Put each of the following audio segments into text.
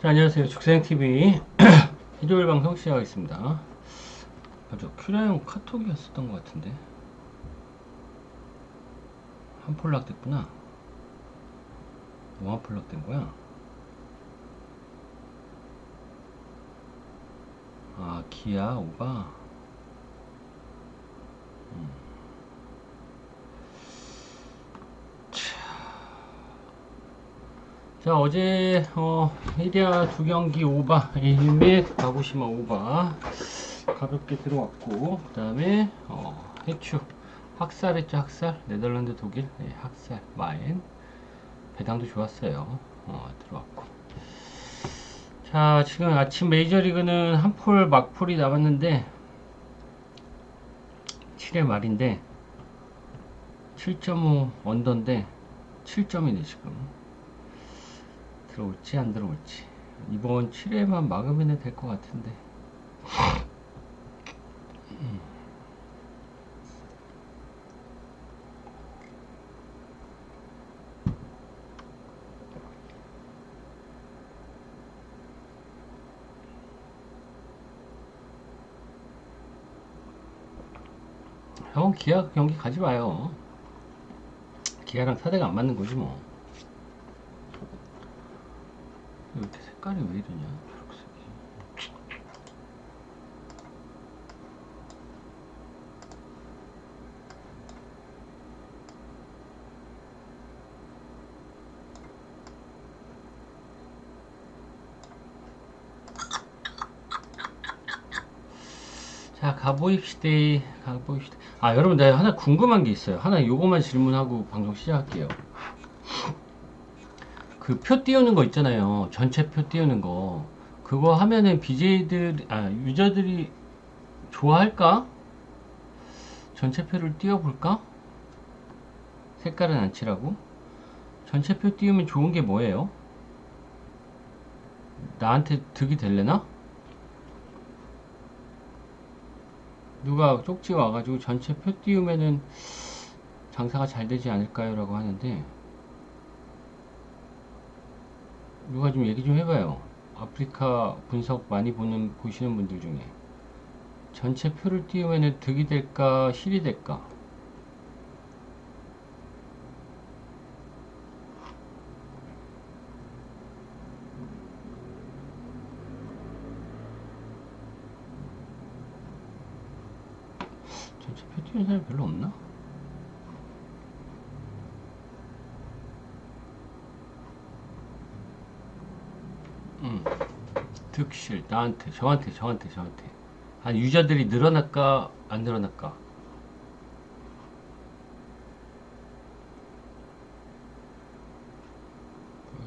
자, 안녕하세요. 죽생TV 일요일 방송 시작하겠습니다. 맞아, 큐라형 카톡이 왔었던 것 같은데. 한 폴락 됐구나. 뭐한 폴락 된 거야? 아, 기아 5가. 자 어제 어 히디아 두 경기 오바 1및 가고시마 오바 가볍게 들어왔고 그 다음에 어 해추 학살했죠 학살. 네덜란드 독일 네, 학살 마인 배당도 좋았어요. 어 들어왔고. 자 지금 아침 메이저리그는 한 폴 막폴이 남았는데 7회 말인데 7.5 언더인데 7점이네 지금 들어올지 안 들어올지. 이번 7회만 막으면 될 것 같은데. 형 기아 경기 가지 마요. 기아랑 사대가 안 맞는 거지 뭐 이렇게 색깔이 왜 이러냐 초록색이. 자 가보입시다 가보입시다. 아 여러분 내가 하나 궁금한 게 있어요. 하나 요거만 질문하고 방송 시작할게요 그 표 띄우는 거 있잖아요 전체 표 띄우는 거 그거 하면은 BJ들 아 유저들이 좋아할까? 전체 표를 띄워볼까? 색깔은 안 칠하고 전체 표 띄우면 좋은 게 뭐예요? 나한테 득이 될래나? 누가 쪽지 와가지고 전체 표 띄우면은 장사가 잘 되지 않을까요? 라고 하는데 누가 좀 얘기 좀 해봐요. 아프리카 분석 많이 보는 보시는 분들 중에 전체 표를 띄우면은 득이 될까 실이 될까? 전체 표 띄우는 사람이 별로 없나? 득실 나한테 저한테 저한테 저한테. 한 유저들이 늘어날까 안 늘어날까?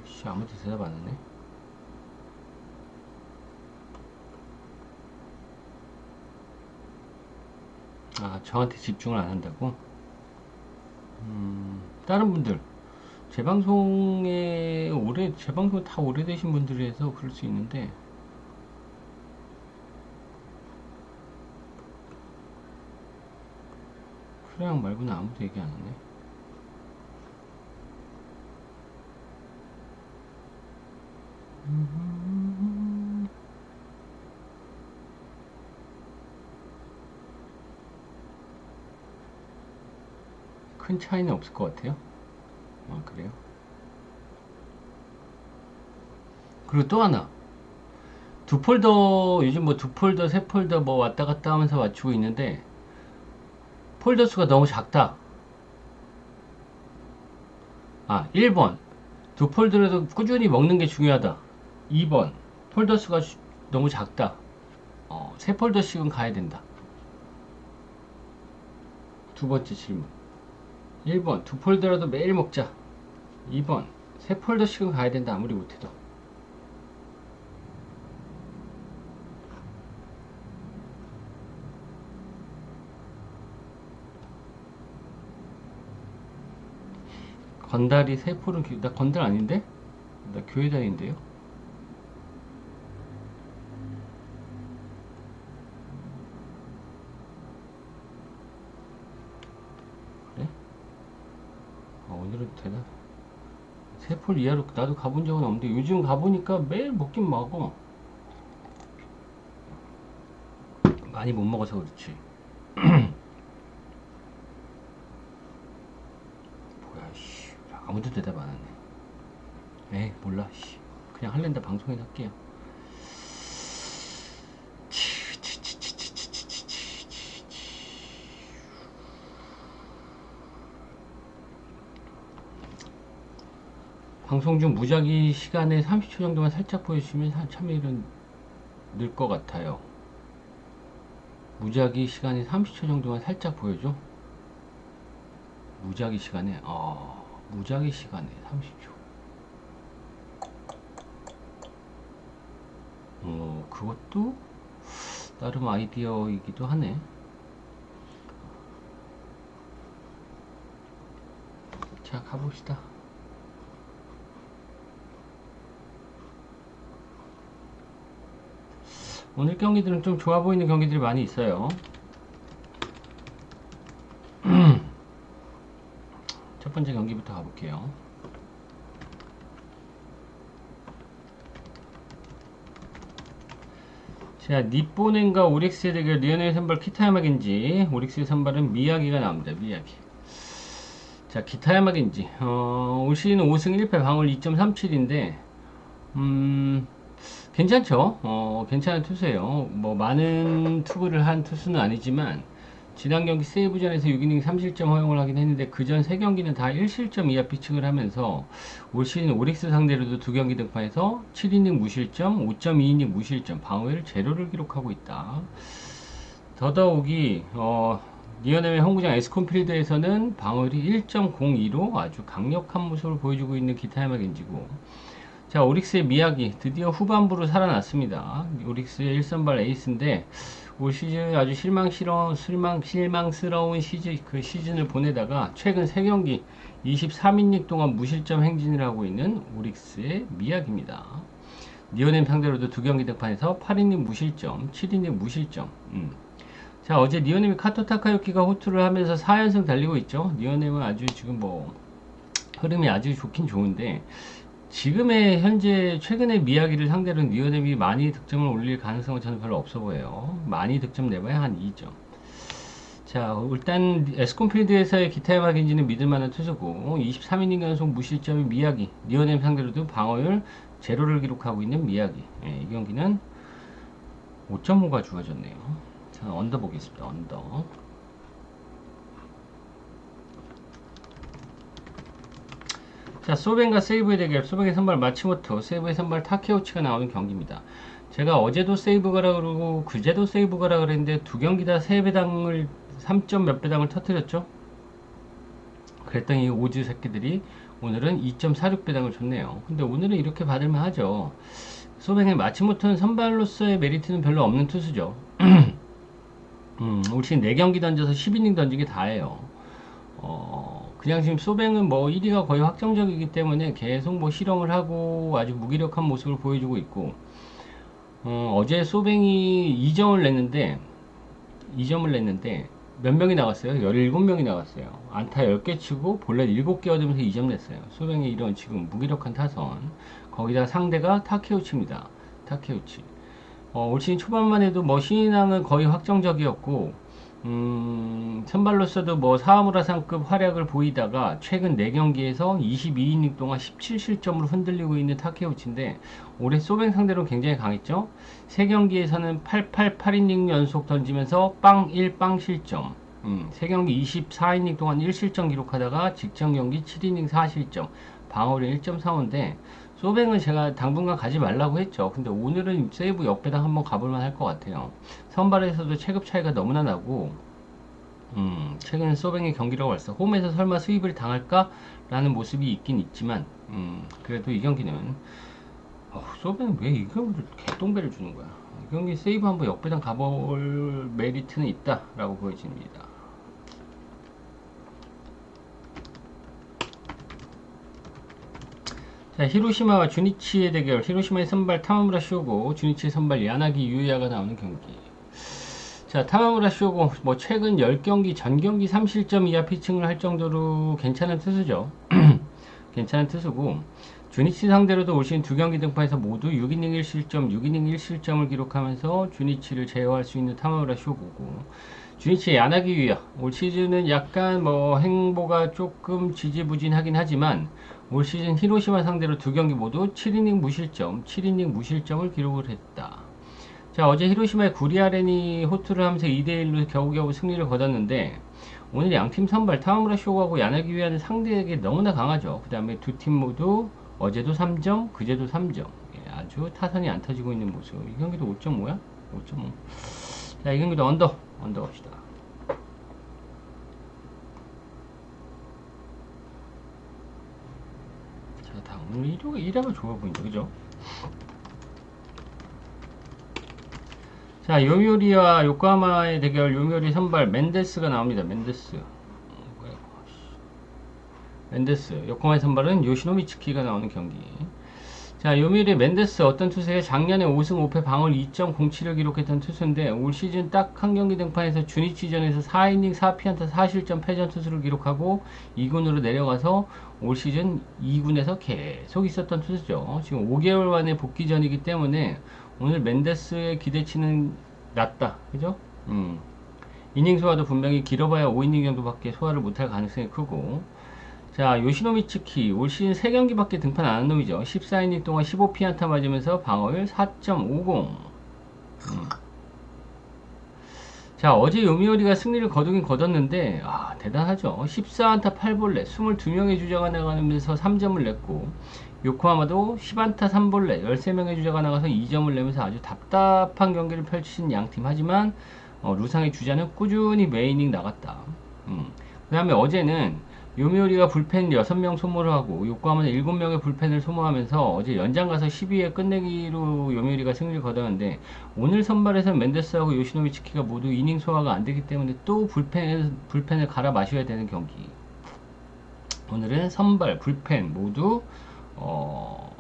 씨 아무도 대답 안 하네. 아 저한테 집중을 안 한다고? 음 다른 분들. 제 방송에 오래 제 방송 다 오래되신 분들이라서 그럴 수 있는데 프레양 말고는 아무도 얘기 안 하네. 큰 차이는 없을 것 같아요. 아, 그래요? 그리고 또 하나. 두 폴더, 요즘 뭐 두 폴더, 세 폴더 뭐 왔다 갔다 하면서 맞추고 있는데, 폴더 수가 너무 작다. 아, 1번. 두 폴더라도 꾸준히 먹는 게 중요하다. 2번. 폴더 수가 주- 너무 작다. 어, 세 폴더씩은 가야 된다. 두 번째 질문. 1번. 두 폴더라도 매일 먹자. 2번. 세 폴더씩은 가야 된다. 아무리 못해도. 건달이 세 폴은 교- 나 건달 아닌데? 나 교회 다니는데요? 그래? 아, 오늘은 대답 세폴 이하로 나도 가본 적은 없는데 요즘 가보니까 매일 먹긴 먹어 많이 못 먹어서 그렇지 뭐야 씨 아무도 대답 안 하네 에이 몰라 씨 그냥 할랜다 방송에 할게요 방송 중 무작위 시간에 30초 정도만 살짝 보여주시면 참여율은 늘 것 같아요. 무작위 시간에 30초 정도만 살짝 보여줘. 무작위 시간에, 아, 무작위 시간에 30초. 어, 그것도 나름 아이디어이기도 하네. 자, 가봅시다. 오늘 경기들은 좀 좋아 보이는 경기들이 많이 있어요. 번째 경기부터 가볼게요. 자, 니뽀넨과 오릭스의 대결 리오넬 선발 키타야마겐지 오릭스의 선발은 미야기가 나옵니다. 미야기. 자, 기타야마겐지 어, 올 시즌 5승 1패 방울 2.37인데 음... 괜찮죠. 어, 괜찮은 투수예요. 뭐 많은 투구를 한 투수는 아니지만 지난 경기 세이브전에서 6이닝 3실점 허용을 하긴 했는데 그전 3경기는 다 1실점 이하 피칭을 하면서 올 시즌 오릭스 상대로도 두 경기 등판해서 7이닝 무실점, 5.2이닝 무실점, 방어율 제로를 기록하고 있다. 더더욱이 어, 리어네의 홈구장 에스콘필드에서는 방어율이 1.02로 아주 강력한 모습을 보여주고 있는 기타야마 겐지고 자, 오릭스의 미야기 드디어 후반부로 살아났습니다. 오릭스의 1선발 에이스인데 올 시즌 아주 실망스러운 실망 실망스러운 시즌 그 시즌을 보내다가 최근 3경기 23이닝 동안 무실점 행진을 하고 있는 오릭스의 미야기입니다. 니오넴 상대로도 두 경기 등판에서 8이닝 무실점, 7이닝 무실점. 음. 자, 어제 니오넴이 카토 타카유키가 호투를 하면서 4연승 달리고 있죠. 니오넴은 아주 지금 뭐 흐름이 아주 좋긴 좋은데 지금의 현재 최근의 미야기를 상대로 니어넴이 많이 득점을 올릴 가능성은 저는 별로 없어 보여요. 많이 득점 내봐야 한 2점. 자, 일단 에스콘필드에서의 기타의 막인지는 믿을만한 투수고 23이닝 연속 무실점의 미야기 니어넴 상대로도 방어율 제로를 기록하고 있는 미야기 예, 이 경기는 5.5가 주어졌네요. 자, 언더 보겠습니다. 언더. 자, 소벤과 세이브의 대결. 소벤의 선발 마치모토, 세이브의 선발 타케오치가 나오는 경기입니다. 제가 어제도 세이브 가라 그러고 그제도 세이브 가라 그랬는데 두 경기 다 3배당을 3점 몇 배당을 터뜨렸죠. 그랬더니 오즈 새끼들이 오늘은 2.46 배당을 줬네요. 근데 오늘은 이렇게 받을만 하죠. 소뱅의 마치모토는 선발로서의 메리트는 별로 없는 투수죠. 음, 올 시즌 4경기 던져서 10이닝 던지기 다예요. 어, 그냥 지금 소뱅은 뭐 1위가 거의 확정적이기 때문에 계속 뭐 실험을 하고 아주 무기력한 모습을 보여주고 있고 어, 제 소뱅이 2점을 냈는데 2점을 냈는데 몇 명이 나갔어요? 17명이 나갔어요. 안타 10개 치고 본래 7개 얻으면서 2점 냈어요. 소뱅의 이런 지금 무기력한 타선. 거기다 상대가 타케우치입니다. 타케우치. 어, 올 시즌 초반만 해도 뭐 신인왕은 거의 확정적이었고 음, 선발로서도 뭐 사무라상급 활약을 보이다가 최근 4경기에서 22이닝 동안 17실점으로 흔들리고 있는 타케우치인데 올해 소뱅 상대로 굉장히 강했죠. 3경기에서는 888이닝 연속 던지면서 빵 1, 빵 실점. 음, 3경기 24이닝 동안 1실점 기록하다가 직전 경기 7이닝 4실점. 방어율 1.45인데 소뱅은 제가 당분간 가지 말라고 했죠. 근데 오늘은 세이브 역배당 한번 가볼만 할 것 같아요. 선발에서도 체급 차이가 너무나 나고, 음, 최근 소뱅의 경기라고 했어. 홈에서 설마 수입을 당할까? 라는 모습이 있긴 있지만, 음, 그래도 이 경기는, 어, 소뱅은 왜이 경기를 개똥배를 주는 거야? 이 경기 세이브 한번 역배당 가볼 메리트는 있다. 라고 보여집니다. 자, 히로시마와 주니치의 대결. 히로시마의 선발 타마무라 쇼고, 주니치의 선발 야나기 유야가 나오는 경기. 자, 타마무라 쇼고, 뭐 최근 10경기, 전경기 3실점 이하 피칭을 할 정도로 괜찮은 투수죠. 괜찮은 투수고 주니치 상대로도 올 시즌 두 경기 등판에서 모두 6이닝 1실점, 6이닝 1실점을 기록하면서 주니치를 제어할 수 있는 타마우라 쇼고고 주니치의 야나기 위야 올 시즌은 약간 뭐 행보가 조금 지지부진하긴 하지만 올 시즌 히로시마 상대로 두 경기 모두 7이닝 무실점, 7이닝 무실점을 기록을 했다. 자 어제 히로시마의 구리아렌이 호투를 하면서 2대1로 겨우겨우 승리를 거뒀는데 오늘 양팀 선발 타마무라 쇼하고 야나기 위아는 상대에게 너무나 강하죠. 그 다음에 두 팀 모두 어제도 3점, 그제도 3점. 예, 아주 타선이 안 터지고 있는 모습. 이 경기도 5.5야? 5.5. 자, 이 경기도 언더, 언더 갑시다. 1위가, 1위가 좋아 보인다. 그죠? 자, 요미우리와 요코하마의 대결, 요미우리 선발 멘데스가 나옵니다. 멘데스. 멘데스. 요코하마의 선발은 요시노미츠키가 나오는 경기. 자, 요미우리 멘데스 어떤 투수에 작년에 5승 5패 방울 2.07을 기록했던 투수인데 올 시즌 딱 한 경기 등판에서 주니치전에서 4이닝 4피안타 4실점 패전 투수를 기록하고 2군으로 내려가서 올 시즌 2군에서 계속 있었던 투수죠. 지금 5개월 만에 복귀 전이기 때문에 오늘 멘데스의 기대치는 낮다. 그죠? 음. 이닝 소화도 분명히 길어봐야 5이닝 정도밖에 소화를 못할 가능성이 크고 자 요시노미츠키 올 시즌 3경기밖에 등판 안한 놈이죠. 14이닝 동안 15피안타 맞으면서 방어율 4.50 음. 자 어제 요미오리가 승리를 거두긴 거뒀는데 아 대단하죠. 14안타 8볼넷 22명의 주자가 나가면서 3점을 냈고 요코하마도 10안타 3볼넷 13명의 주자가 나가서 2점을 내면서 아주 답답한 경기를 펼치신 양팀. 하지만 어, 루상의 주자는 꾸준히 메이닝 나갔다. 음. 그 다음에 어제는 요미우리가 불펜 6명 소모를 하고 요코하마는 7명의 불펜을 소모하면서 어제 연장 가서 12회 끝내기로 요미우리가 승리를 거뒀는데 오늘 선발에서 멘데스하고 요시노미츠키가 모두 이닝 소화가 안 되기 때문에 또 불펜, 불펜을 갈아 마셔야 되는 경기 오늘은 선발, 불펜 모두 어,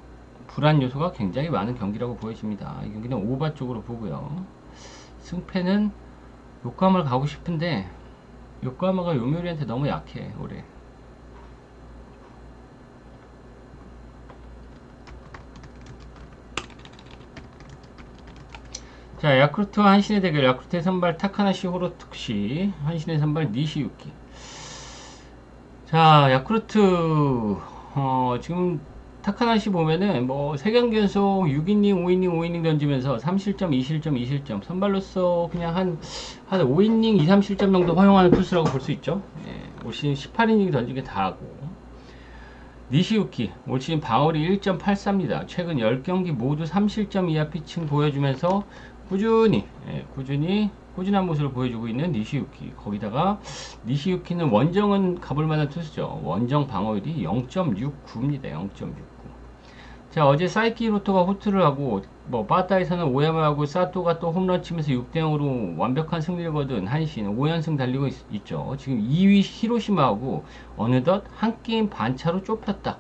불안 요소가 굉장히 많은 경기라고 보여집니다. 이 경기는 오바 쪽으로 보고요. 승패는 요코하마를 가고 싶은데 요코하마가 요미우리한테 너무 약해 올해. 자, 야쿠르트와 한신의 대결. 야쿠르트의 선발 타카나시 호로투시, 한신의 선발 니시유키. 자, 야쿠르트 어, 지금 타카나시 보면은 뭐 3경기 연속 6이닝, 5이닝, 5이닝 던지면서 3실점, 2실점, 2실점. 선발로서 그냥 한, 한 5이닝, 2, 3실점 정도 허용하는 투수라고 볼 수 있죠. 예, 올 시즌 18이닝 던지게 다 하고. 니시유키, 올 시즌 방어리 1.84입니다. 최근 10경기 모두 3실점 이하 피칭 보여주면서 꾸준히, 예, 꾸준히 꾸준한 모습을 보여주고 있는 니시유키. 거기다가 니시유키는 원정은 가볼 만한 투수죠. 원정 방어율이 0.69입니다. 0.69. 자, 어제 사이키 로토가 호투를 하고 뭐 바타에서는 오야마하고 사토가 또 홈런 치면서 6대 0으로 완벽한 승리를 거둔 한신 5연승 달리고 있, 죠 지금 2위 히로시마하고 어느덧 한 게임 반차로 좁혔다.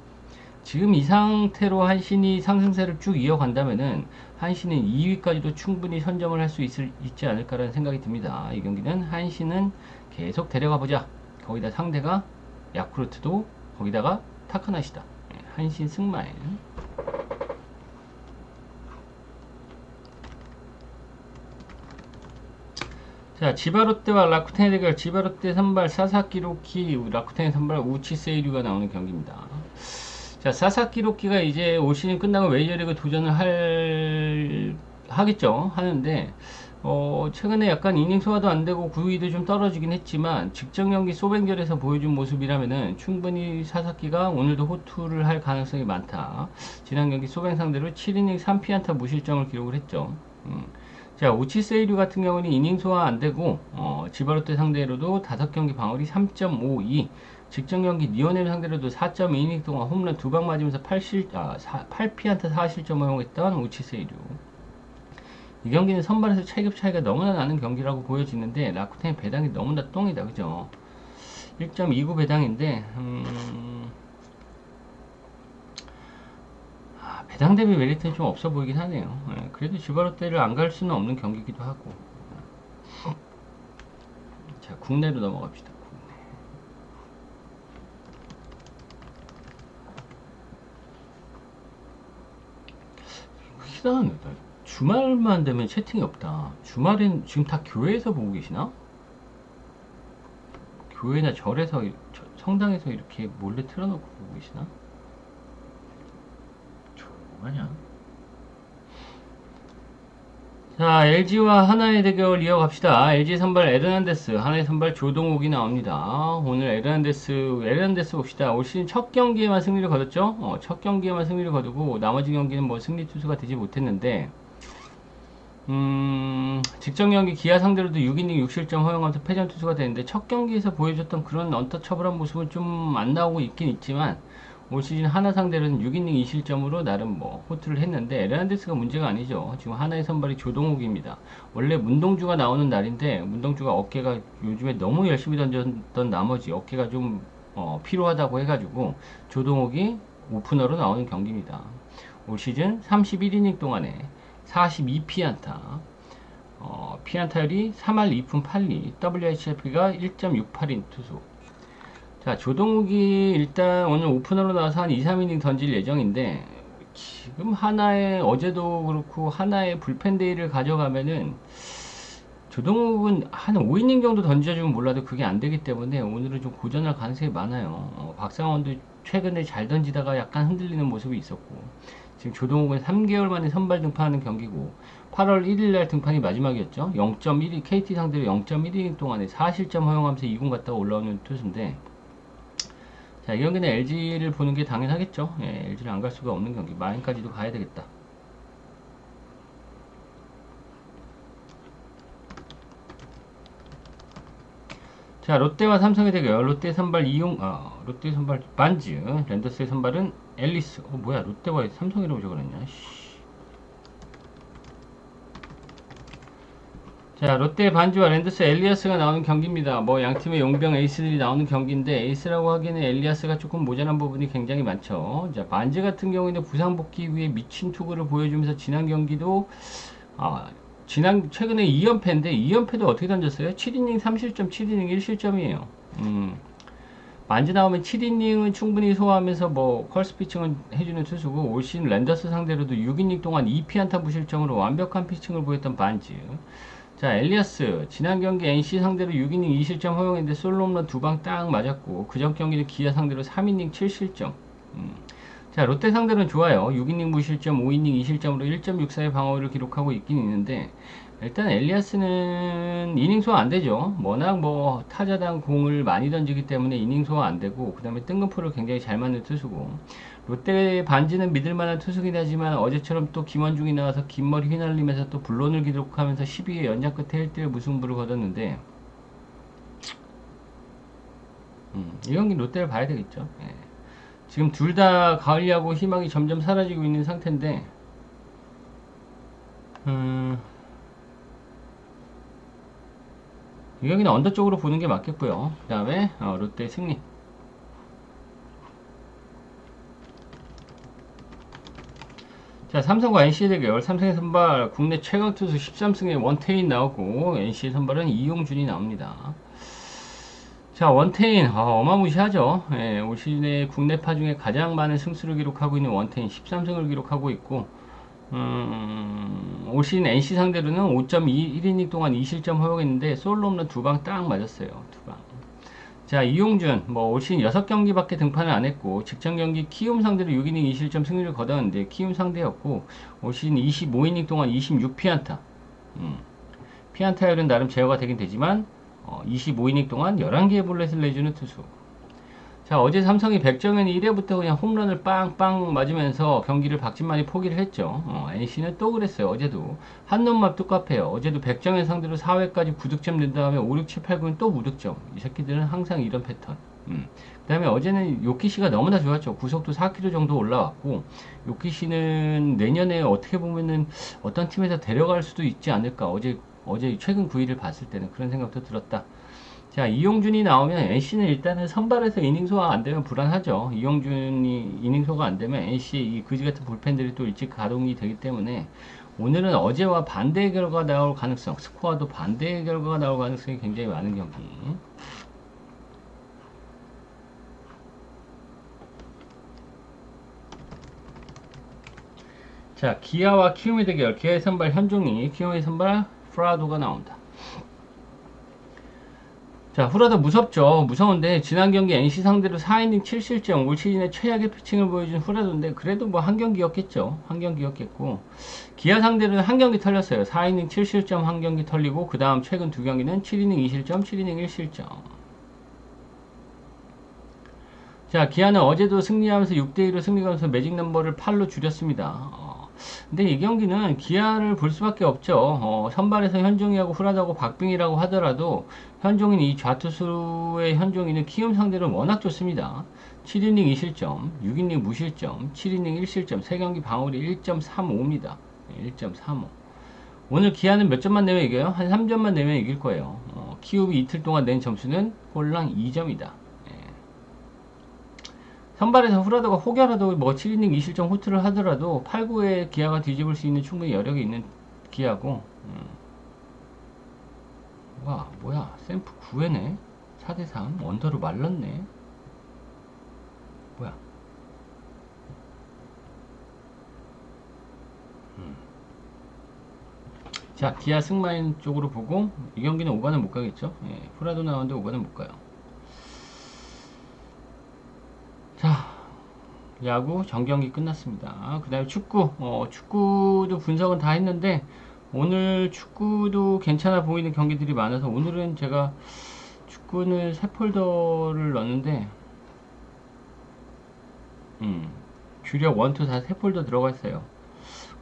지금 이 상태로 한신이 상승세를 쭉 이어간다면은 한신은 2위까지도 충분히 선점을 할 수 있지 않을까라는 생각이 듭니다. 이 경기는 한신은 계속 데려가 보자. 거기다 상대가 야쿠르트도 거기다가 타카나시다. 예, 한신 승마에 자, 지바롯데와 라쿠텐의 대결. 지바롯데 선발 사사키 로키, 라쿠텐의 선발 우치 세이류가 나오는 경기입니다. 자, 사사키 로키가 이제 올 시즌 끝나고 메이저리그 도전을 할, 하겠죠. 하는데, 어, 최근에 약간 이닝 소화도 안 되고 구위도 좀 떨어지긴 했지만, 직전 경기 소뱅결에서 보여준 모습이라면은 충분히 사사키가 오늘도 호투를 할 가능성이 많다. 지난 경기 소뱅 상대로 7이닝 3피안타 무실점을 기록을 했죠. 음. 자, 오치세이류 같은 경우는 이닝 소화 안 되고, 어, 지바로테 상대로도 5경기 방어리 3.52, 직전 경기 니오넬 상대로도 4.2이닝 동안 홈런 두 방 맞으면서 8실, 아, 4, 피안타 4실점을 허용했던 우치세이류. 이 경기는 선발에서 체급 차이가 너무나 나는 경기라고 보여지는데 라쿠텐 배당이 너무나 똥이다, 그죠? 1.29 배당인데, 음, 아, 배당 대비 메리트는 좀 없어 보이긴 하네요. 네, 그래도 지바로테를 안 갈 수는 없는 경기이기도 하고. 자, 국내로 넘어갑시다. 실은 주말만 되면 채팅이 없다. 주말엔 지금 다 교회에서 보고 계시나? 교회나 절에서 저- 성당에서 이렇게 몰래 틀어놓고 보고 계시나? 조용하냐? 자, LG와 하나의 대결 이어갑시다. LG 선발 에르난데스, 하나의 선발 조동욱이 나옵니다. 오늘 에르난데스, 에르난데스 봅시다. 올 시즌 첫 경기에만 승리를 거뒀죠? 어, 첫 경기에만 승리를 거두고, 나머지 경기는 뭐 승리 투수가 되지 못했는데, 음, 직전 경기 기아 상대로도 6이닝 6실점 허용하면서 패전 투수가 되는데, 첫 경기에서 보여줬던 그런 언터처블한 모습은 좀 안 나오고 있긴 있지만, 올 시즌 하나 상대로는 6이닝 2실점으로 나름 뭐 호투를 했는데 에르난데스가 문제가 아니죠. 지금 하나의 선발이 조동욱입니다. 원래 문동주가 나오는 날인데 문동주가 어깨가 요즘에 너무 열심히 던졌던 나머지 어깨가 좀 어, 피로하다고 해가지고 조동욱이 오프너로 나오는 경기입니다. 올 시즌 31이닝 동안에 42피안타 어, 피안타율이 3할 2푼 8리 WHIP가 1.68인 투수 자, 조동욱이 일단 오늘 오프너로 나와서 한 2, 3이닝 던질 예정인데, 지금 하나의, 어제도 그렇고, 하나의 불펜데이를 가져가면은, 조동욱은 한 5이닝 정도 던져주면 몰라도 그게 안 되기 때문에 오늘은 좀 고전할 가능성이 많아요. 어, 박상원도 최근에 잘 던지다가 약간 흔들리는 모습이 있었고, 지금 조동욱은 3개월 만에 선발 등판하는 경기고, 8월 1일 날 등판이 마지막이었죠. 0.1이, KT 상대로 0.1이닝 동안에 4실점 허용하면서 2군 갔다가 올라오는 투수인데, 자, 이 경기는 LG를 보는 게 당연하겠죠. 예, LG를 안 갈 수가 없는 경기. 마인까지도 가야 되겠다. 자, 롯데와 삼성의 대결. 롯데 선발 이용, 아, 롯데 선발 반즈. 랜더스의 선발은 앨리스. 어, 뭐야, 롯데와 삼성이라고 적어놨냐, 씨. 자, 롯데 반지와 랜더스 엘리아스가 나오는 경기입니다. 뭐 양팀의 용병 에이스들이 나오는 경기인데 에이스라고 하기에는 엘리아스가 조금 모자란 부분이 굉장히 많죠. 자, 반지 같은 경우에는 부상 복귀 위해 미친 투구를 보여주면서 지난 경기도 아, 지난 최근에 2연패인데 2연패도 어떻게 던졌어요? 7이닝 3실점, 7이닝 1실점이에요. 음. 만지 나오면 7이닝은 충분히 소화하면서 뭐 컬스 피칭을 해주는 투수고 올 시즌 랜더스 상대로도 6이닝 동안 2피안타 무실점으로 완벽한 피칭을 보였던 반지. 자, 엘리아스. 지난 경기 NC 상대로 6이닝 2실점 허용했는데 솔로 홈런 두 방 딱 맞았고, 그전 경기는 기아 상대로 3이닝 7실점. 음. 자, 롯데 상대로는 좋아요. 6이닝 무실점, 5이닝 2실점으로 1.64의 방어를 기록하고 있긴 있는데, 일단 엘리아스는 이닝 소화 안 되죠. 워낙 뭐 타자당 공을 많이 던지기 때문에 이닝 소화 안 되고, 그 다음에 뜬금포를 굉장히 잘 맞는 투수고, 롯데 반지는 믿을만한 투수긴 하지만 어제처럼 또 김원중이 나와서 긴 머리 휘날리면서 또 블론을 기록하면서 12회 연장 끝에 1대1 무승부를 거뒀는데 음, 이 경기 롯데를 봐야 되겠죠. 예. 지금 둘 다 가을 야구 희망이 점점 사라지고 있는 상태인데 음, 이 경기는 언더 쪽으로 보는 게 맞겠고요. 그 다음에 어, 롯데 승리. 자, 삼성과 NC의 대결. 삼성의 선발 국내 최강 투수 13승에 원태인 나오고 NC의 선발은 이용준이 나옵니다. 자, 원태인 어, 마무시하죠 예, 올 시즌에 국내파 중에 가장 많은 승수를 기록하고 있는 원태인 13승을 기록하고 있고 음, 올 시즌 NC 상대로는 5.21이닝 동안 2실점 허용했는데 솔로 홈런 두 방 딱 맞았어요. 두 방. 자, 이용준, 뭐, 올 시즌 6경기밖에 등판을 안 했고, 직전 경기 키움 상대로 6이닝 2실점 승리를 거뒀는데, 키움 상대였고, 올 시즌 25이닝 동안 26피안타. 음, 피안타율은 나름 제어가 되긴 되지만, 어, 25이닝 동안 11개의 볼넷을 내주는 투수. 자, 어제 삼성이 백정현 1회부터 그냥 홈런을 빵빵 맞으면서 경기를 박진만이 포기를 했죠. 어, NC는 또 그랬어요. 어제도. 한 놈만 똑같아요. 어제도 백정현 상대로 4회까지 9득점 낸 다음에 5, 6, 7, 8, 9는 또 무득점. 이 새끼들은 항상 이런 패턴. 음. 그 다음에 어제는 요키시가 너무나 좋았죠. 구속도 4kg 정도 올라왔고, 요키시는 내년에 어떻게 보면은 어떤 팀에서 데려갈 수도 있지 않을까. 어제, 어제 최근 9위를 봤을 때는 그런 생각도 들었다. 자, 이용준이 나오면 NC는 일단은 선발에서 이닝 소화 안 되면 불안하죠. 이용준이 이닝 소화 안 되면 NC의 이 그지 같은 불펜들이 또 일찍 가동이 되기 때문에 오늘은 어제와 반대의 결과가 나올 가능성, 스코어도 반대의 결과가 나올 가능성이 굉장히 많은 경기. 자, 기아와 키움의 대결. 기아의 선발 현종이, 키움의 선발 프라도가 나온다. 자, 후라도 무섭죠. 무서운데, 지난 경기 NC 상대로 4이닝 7실점, 올 시즌의 최악의 피칭을 보여준 후라도인데, 그래도 뭐 한 경기였겠죠. 한 경기였겠고, 기아 상대로는 한 경기 털렸어요. 4이닝 7실점 한 경기 털리고, 그 다음 최근 두 경기는 7이닝 2실점, 7이닝 1실점. 자, 기아는 어제도 승리하면서 6대2로 승리하면서 매직 넘버를 8로 줄였습니다. 어, 근데 이 경기는 기아를 볼 수밖에 없죠. 어, 선발에서 현종이하고 후라다고 박빙이라고 하더라도 현종인 이 좌투수의 현종이는 키움 상대로 워낙 좋습니다. 7이닝 2실점, 6이닝 무실점, 7이닝 1실점, 3경기 방어율이 1.35입니다. 1.35. 오늘 기아는 몇 점만 내면 이겨요? 한 3점만 내면 이길 거예요. 어, 키움이 이틀 동안 낸 점수는 홀랑 2점이다. 선발에서 후라더가 혹여라도 뭐 7이닝 2실점 호투를 하더라도 8, 9에 기아가 뒤집을 수 있는 충분히 여력이 있는 기아고. 음. 와 뭐야. 샘프 9회네. 4대3 원더로 말랐네. 뭐야. 음. 자 기아 승마인 쪽으로 보고 이 경기는 5반은 못 가겠죠? 예, 후라도 나오는데 5반은 못 가요 자, 야구 정경기 끝났습니다. 그 다음에 축구, 어, 축구도 분석은 다 했는데, 오늘 축구도 괜찮아 보이는 경기들이 많아서, 오늘은 제가 축구는 새 폴더를 넣었는데, 음, 주력 1, 2, 4새 폴더 들어가 있어요.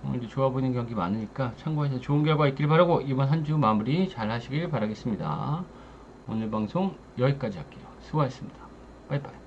오늘도 좋아 보이는 경기 많으니까 참고해서 좋은 결과 있길 바라고, 이번 한 주 마무리 잘 하시길 바라겠습니다. 오늘 방송 여기까지 할게요. 수고하셨습니다. 빠이빠이.